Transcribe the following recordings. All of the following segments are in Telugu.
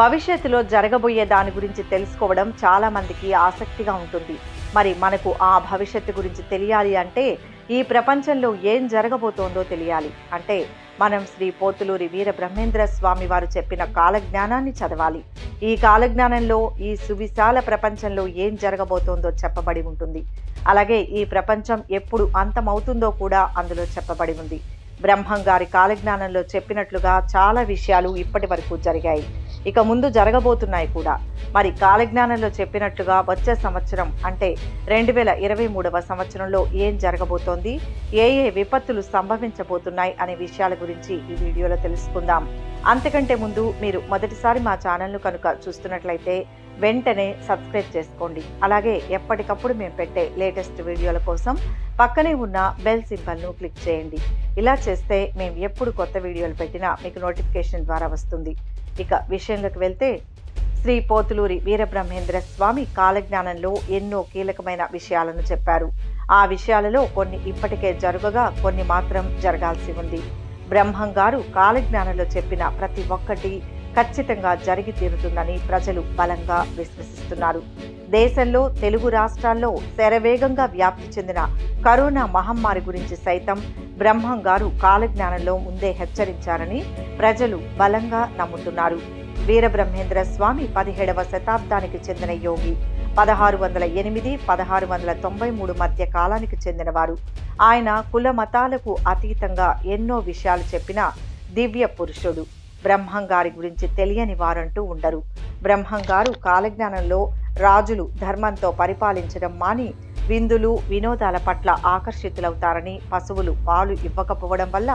భవిష్యత్తులో జరగబోయే దాని గురించి తెలుసుకోవడం చాలామందికి ఆసక్తిగా ఉంటుంది. మరి మనకు ఆ భవిష్యత్తు గురించి తెలియాలి అంటే ఈ ప్రపంచంలో ఏం జరగబోతోందో తెలియాలి. అంటే మనం శ్రీ పోతులూరి వీర బ్రహ్మేంద్ర స్వామి వారు చెప్పిన కాలజ్ఞానాన్ని చదవాలి. ఈ కాలజ్ఞానంలో ఈ సువిశాల ప్రపంచంలో ఏం జరగబోతోందో చెప్పబడి ఉంటుంది. అలాగే ఈ ప్రపంచం ఎప్పుడు అంతమవుతుందో కూడా అందులో చెప్పబడి ఉంది. బ్రహ్మం గారి కాలజ్ఞానంలో చెప్పినట్లుగా చాలా విషయాలు ఇప్పటి వరకు జరిగాయి. ఇక ముందు జరగబోతున్నాయి కూడా. మరి కాలజ్ఞానంలో చెప్పినట్టుగా వచ్చే సంవత్సరం అంటే రెండు వేల ఇరవై మూడవ సంవత్సరంలో ఏం జరగబోతోంది? ఏ ఏ విపత్తులు సంభవించబోతున్నాయి అనే విషయాల గురించి ఈ వీడియోలో తెలుసుకుందాం. అంతకంటే ముందు మీరు మొదటిసారి మా ఛానల్ను కనుక చూస్తున్నట్లయితే వెంటనే సబ్స్క్రైబ్ చేసుకోండి. అలాగే ఎప్పటికప్పుడు మేము పెట్టే లేటెస్ట్ వీడియోల కోసం పక్కనే ఉన్న బెల్ సింబల్ను క్లిక్ చేయండి. ఇలా చేస్తే మేము ఎప్పుడు కొత్త వీడియోలు పెట్టినా మీకు నోటిఫికేషన్ ద్వారా వస్తుంది. ఇక విషయంలోకి వెళ్తే శ్రీ పోతులూరి వీరబ్రహ్మేంద్ర స్వామి కాలజ్ఞానంలో ఎన్నో కీలకమైన విషయాలను చెప్పారు. ఆ విషయాలలో కొన్ని ఇప్పటికే జరగగా కొన్ని మాత్రం జరగాల్సి ఉంది. బ్రహ్మం గారు కాలజ్ఞానంలో చెప్పిన ప్రతి ఒక్కటి ఖచ్చితంగా జరిగి తీరుతుందని ప్రజలు బలంగా విశ్వసిస్తున్నారు. దేశంలో తెలుగు రాష్ట్రాల్లో శరవేగంగా వ్యాప్తి చెందిన కరోనా మహమ్మారి గురించి సైతం బ్రహ్మం గారు కాలజ్ఞానంలో ముందే హెచ్చరించారని ప్రజలు బలంగా నమ్ముతున్నారు. వీరబ్రహ్మేంద్ర స్వామి పదిహేడవ శతాబ్దానికి చెందిన యోగి పదహారు వందల ఎనిమిది పదహారు వందల తొంభై మూడు మధ్య కాలానికి చెందినవారు. ఆయన కుల మతాలకు అతీతంగా ఎన్నో విషయాలు చెప్పిన దివ్య పురుషుడు. బ్రహ్మంగారి గురించి తెలియని వారంటూ ఉండరు. బ్రహ్మంగారు కాలజ్ఞానంలో రాజులు ధర్మంతో పరిపాలించడం మాని విందులు వినోదాల పట్ల ఆకర్షితులవుతారని పశువులు పాలు ఇవ్వకపోవడం వల్ల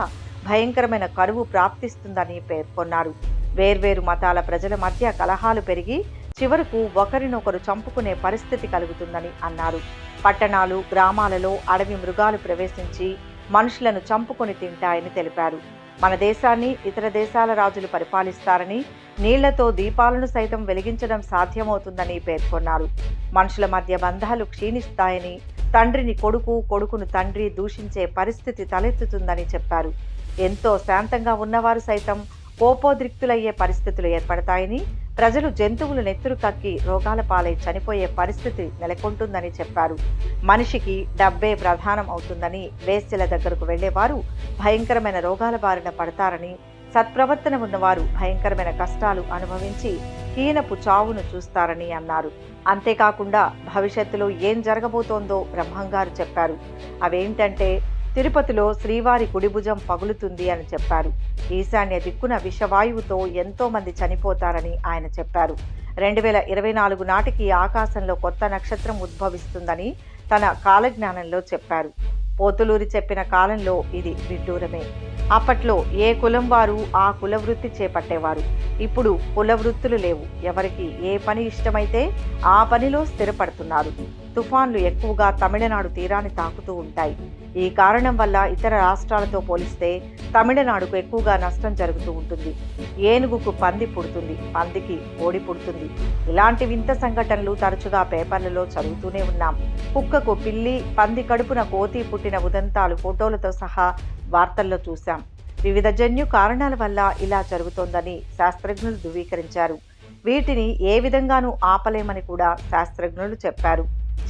భయంకరమైన కరువు ప్రాప్తిస్తుందని పేర్కొన్నారు. వేర్వేరు మతాల ప్రజల మధ్య కలహాలు పెరిగి చివరకు ఒకరినొకరు చంపుకునే పరిస్థితి కలుగుతుందని అన్నారు. పట్టణాలు గ్రామాలలో అడవి మృగాలు ప్రవేశించి మనుషులను చంపుకొని తింటాయని తెలిపారు. మన దేశాన్ని ఇతర దేశాల రాజులు పరిపాలిస్తారని నీళ్ళతో దీపాలను సైతం వెలిగించడం సాధ్యమవుతుందని పేర్కొన్నారు. మనుషుల మధ్య బంధాలు క్షీణిస్తాయని తండ్రిని కొడుకు కొడుకును తండ్రి దూషించే పరిస్థితి తలెత్తుతుందని చెప్పారు. ఎంతో శాంతంగా ఉన్నవారు సైతం కోపోద్రిక్తులయ్యే పరిస్థితులు ఏర్పడతాయని ప్రజలు జంతువులు నెత్తురు కక్కి రోగాల పాలై చనిపోయే పరిస్థితి నెలకొంటుందని చెప్పారు. మనిషికి డబ్బే ప్రధానం అవుతుందని వేశ్యల దగ్గరకు వెళ్ళేవారు భయంకరమైన రోగాల బారిన పడతారని సత్ప్రవర్తన ఉన్నవారు భయంకరమైన కష్టాలు అనుభవించి హీనపు చావును చూస్తారని అన్నారు. అంతేకాకుండా భవిష్యత్తులో ఏం జరగబోతోందో బ్రహ్మంగారు చెప్పారు. అవేంటంటే తిరుపతిలో శ్రీవారి కుడిభుజం పగులుతుంది అని చెప్పారు. ఈశాన్య దిక్కున విషవాయువుతో ఎంతో మంది చనిపోతారని ఆయన చెప్పారు. రెండు వేల ఇరవై నాలుగు నాటికి ఆకాశంలో కొత్త నక్షత్రం ఉద్భవిస్తుందని తన కాలజ్ఞానంలో చెప్పారు. పోతులూరి చెప్పిన కాలంలో ఇది విడ్డూరమే. అప్పట్లో ఏ కులం వారు ఆ కులవృత్తి చేపట్టేవారు? ఇప్పుడు కులవృత్తులు లేవు. ఎవరికి ఏ పని ఇష్టమైతే ఆ పనిలో స్థిరపడుతున్నారు. తుఫాన్లు ఎక్కువగా తమిళనాడు తీరాన్ని తాకుతూ ఉంటాయి. ఈ కారణం వల్ల ఇతర రాష్ట్రాలతో పోలిస్తే తమిళనాడుకు ఎక్కువగా నష్టం జరుగుతూ ఉంటుంది. ఏనుగుకు పంది పుడుతుంది. పందికి కోడి పుడుతుంది. ఇలాంటి వింత సంఘటనలు తరచుగా పేపర్లలో చదువుతూనే ఉన్నాం. కుక్కకు పిల్లి పంది కడుపున కోతి పుట్టిన ఉదంతాలు ఫోటోలతో సహా వార్తల్లో చూశాం. వివిధ జన్యు కారణాల వల్ల ఇలా జరుగుతోందని శాస్త్రజ్ఞులు ధృవీకరించారు. వీటిని ఏ విధంగానూ ఆపలేమని కూడా శాస్త్రజ్ఞులు చెప్పారు.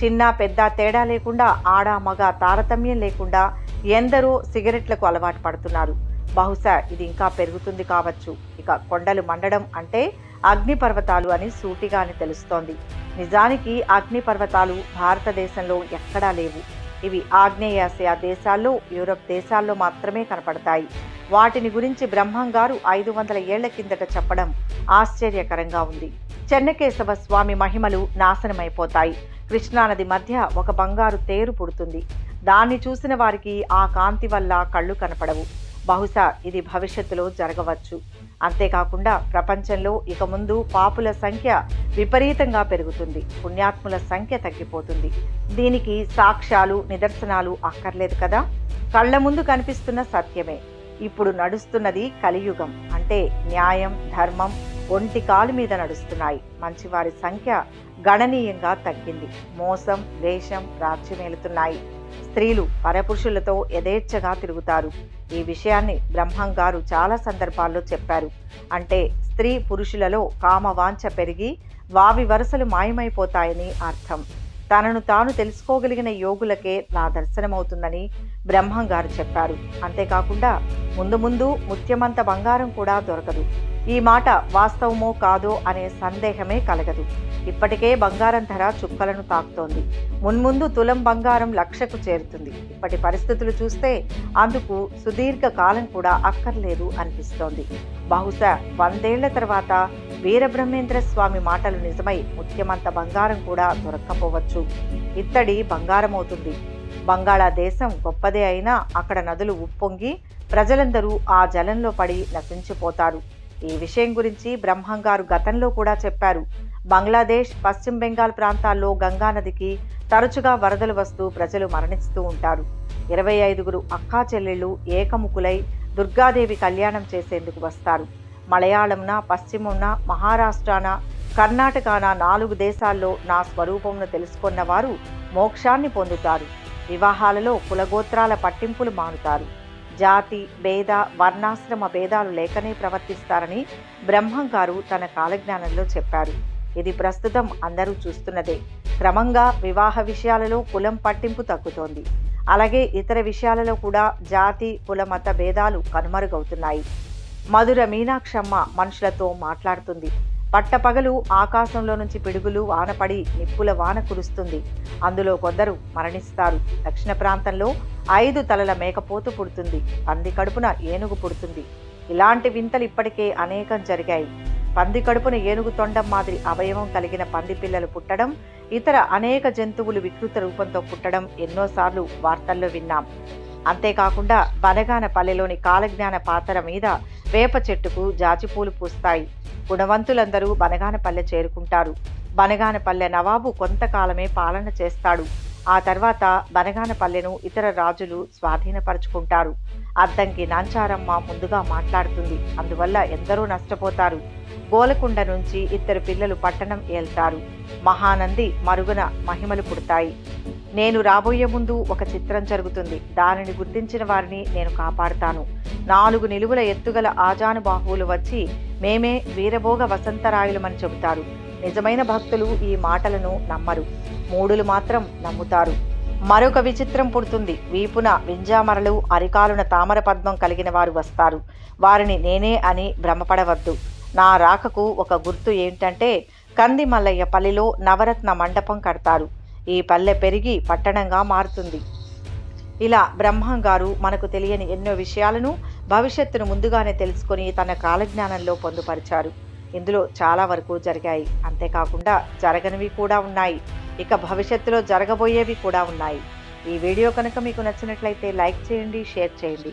చిన్న పెద్ద తేడా లేకుండా ఆడ మగ తారతమ్యం లేకుండా ఎందరో సిగరెట్లకు అలవాటు పడుతున్నారు. బహుశా ఇది ఇంకా పెరుగుతుంది కావచ్చు. ఇక కొండలు మండడం అంటే అగ్నిపర్వతాలు అని సూటిగా అని తెలుస్తోంది. నిజానికి అగ్నిపర్వతాలు భారతదేశంలో ఎక్కడా లేవు. ఇవి ఆగ్నేయాసియా దేశాల్లో యూరప్ దేశాల్లో మాత్రమే కనపడతాయి. వాటిని గురించి బ్రహ్మం గారు ఐదు వందల ఏళ్ళ కిందట చెప్పడం ఆశ్చర్యకరంగా ఉంది. చెన్నకేశవ స్వామి మహిమలు నాశనమైపోతాయి. కృష్ణానది మధ్య ఒక బంగారు తేరు పుడుతుంది. దాన్ని చూసిన వారికి ఆ కాంతి వల్ల కళ్ళు కనపడవు. బహుశా ఇది భవిష్యత్తులో జరగవచ్చు. అంతేకాకుండా ప్రపంచంలో ఇక ముందు పాపుల సంఖ్య విపరీతంగా పెరుగుతుంది. పుణ్యాత్ముల సంఖ్య తగ్గిపోతుంది. దీనికి సాక్ష్యాలు నిదర్శనాలు అక్కర్లేదు కదా? కళ్ళ ముందు కనిపిస్తున్న సత్యమే. ఇప్పుడు నడుస్తున్నది కలియుగం. అంటే న్యాయం ధర్మం ఒంటి కాలు మీద నడుస్తున్నాయి. మంచివారి సంఖ్య గణనీయంగా తగ్గింది. మోసం దేశం రాజ్యమేలుతున్నాయి. స్త్రీలు పరపురుషులతో యథేచ్ఛగా తిరుగుతారు. ఈ విషయాన్ని బ్రహ్మం గారు చాలా సందర్భాల్లో చెప్పారు. అంటే స్త్రీ పురుషులలో కామవాంఛ పెరిగి వావి వరుసలు మాయమైపోతాయని అర్థం. తనను తాను తెలుసుకోగలిగిన యోగులకే నా దర్శనమవుతుందని బ్రహ్మం గారు చెప్పారు. అంతేకాకుండా ముందు ముందు ముత్యమంత బంగారం కూడా దొరకదు. ఈ మాట వాస్తవమో కాదో అనే సందేహమే కలగదు. ఇప్పటికే బంగారం ధర చుక్కలను తాకుతోంది. మున్ముందు తులం బంగారం లక్షకు చేరుతుంది. ఇప్పటి పరిస్థితులు చూస్తే అందుకు సుదీర్ఘ కాలం కూడా అక్కర్లేదు అనిపిస్తోంది. బహుశా వందేళ్ళ తర్వాత వీరబ్రహ్మేంద్ర స్వామి మాటలు నిజమై ముఖ్యమంత బంగారం కూడా దొరక్కపోవచ్చు. ఇత్తడి బంగారమవుతుంది. బంగాళాదేశం గొప్పదే అయినా అక్కడ నదులు ఉప్పొంగి ప్రజలందరూ ఆ జలంలో పడి నశించిపోతారు. ఈ విషయం గురించి బ్రహ్మం గారు గతంలో కూడా చెప్పారు. బంగ్లాదేశ్ పశ్చిమ బెంగాల్ ప్రాంతాల్లో గంగా నదికి తరచుగా వరదలు వస్తూ ప్రజలు మరణిస్తూ ఉంటారు. ఇరవై ఐదుగురు అక్కా చెల్లెళ్ళు ఏకముకులై దుర్గాదేవి కళ్యాణం చేసేందుకు వస్తారు. మలయాళంన పశ్చిమంన మహారాష్ట్రాన కర్ణాటకాన నాలుగు దేశాల్లో నా స్వరూపమును తెలుసుకున్న వారు మోక్షాన్ని పొందుతారు. వివాహాలలో కులగోత్రాల పట్టింపులు మానుతారు. జాతి భేద వర్ణాశ్రమ భేదాలు లేకనే ప్రవర్తిస్తారని బ్రహ్మం గారు తన కాలజ్ఞానంలో చెప్పారు. ఇది ప్రస్తుతం అందరూ చూస్తున్నదే. క్రమంగా వివాహ విషయాలలో కులం పట్టింపు తగ్గుతోంది. అలాగే ఇతర విషయాలలో కూడా జాతి కుల మత భేదాలు కనుమరుగవుతున్నాయి. మధుర మీనాక్షమ్మ మనుషులతో మాట్లాడుతుంది. పట్టపగలు ఆకాశంలో నుంచి పిడుగులు వానపడి నిప్పుల వాన కురుస్తుంది. అందులో కొందరు మరణిస్తారు. దక్షిణ ప్రాంతంలో ఐదు తలల మేకపోతు పుడుతుంది. పంది కడుపున ఏనుగు పుడుతుంది. ఇలాంటి వింతలు ఇప్పటికే అనేకం జరిగాయి. పంది కడుపున ఏనుగు తొండం మాదిరి అవయవం కలిగిన పంది పిల్లలు పుట్టడం ఇతర అనేక జంతువులు వికృత రూపంతో పుట్టడం ఎన్నోసార్లు వార్తల్లో విన్నాం. అంతేకాకుండా బనగానపల్లెలోని కాలజ్ఞాన పాతర మీద వేప చెట్టుకు జాజిపూలు పూస్తాయి. గుణవంతులందరూ బనగానపల్లె చేరుకుంటారు. బనగానపల్లె నవాబు కొంతకాలమే పాలన చేస్తాడు. ఆ తర్వాత బనగానపల్లెను ఇతర రాజులు స్వాధీనపరుచుకుంటారు. అద్దంకి నాంచారమ్మ ముందుగా మాట్లాడుతుంది. అందువల్ల ఎందరో నష్టపోతారు. గోలకుండ నుంచి ఇద్దరు పిల్లలు పట్టణం ఏల్తారు. మహానంది మరుగున మహిమలు పుడతాయి. నేను రాబోయే ముందు ఒక చిత్రం జరుగుతుంది. దానిని గుర్తించిన వారిని నేను కాపాడుతాను. నాలుగు నిలువుల ఎత్తుగల ఆజానుబాహువులు వచ్చి మేమే వీరభోగ వసంతరాయులమని చెబుతారు. నిజమైన భక్తులు ఈ మాటలను నమ్మరు. మూడులు మాత్రం నమ్ముతారు. మరొక విచిత్రం పుడుతుంది. వీపున వింజామరలు అరికాలున తామర పద్మం కలిగిన వారు వస్తారు. వారిని నేనే అని భ్రమపడవద్దు. నా రాకకు ఒక గుర్తు ఏంటంటే కంది మల్లయ్య పల్లెలో నవరత్న మండపం కడతారు. ఈ పల్లె పెరిగి పట్టణంగా మారుతుంది. ఇలా బ్రహ్మం గారు మనకు తెలియని ఎన్నో విషయాలను భవిష్యత్తును ముందుగానే తెలుసుకొని తన కాలజ్ఞానంలో పొందుపరిచారు. ఇందులో చాలా వరకు జరిగాయి. అంతేకాకుండా జరగనివి కూడా ఉన్నాయి. ఇక భవిష్యత్తులో జరగబోయేవి కూడా ఉన్నాయి. ఈ వీడియో కనుక మీకు నచ్చినట్లయితే లైక్ చేయండి షేర్ చేయండి.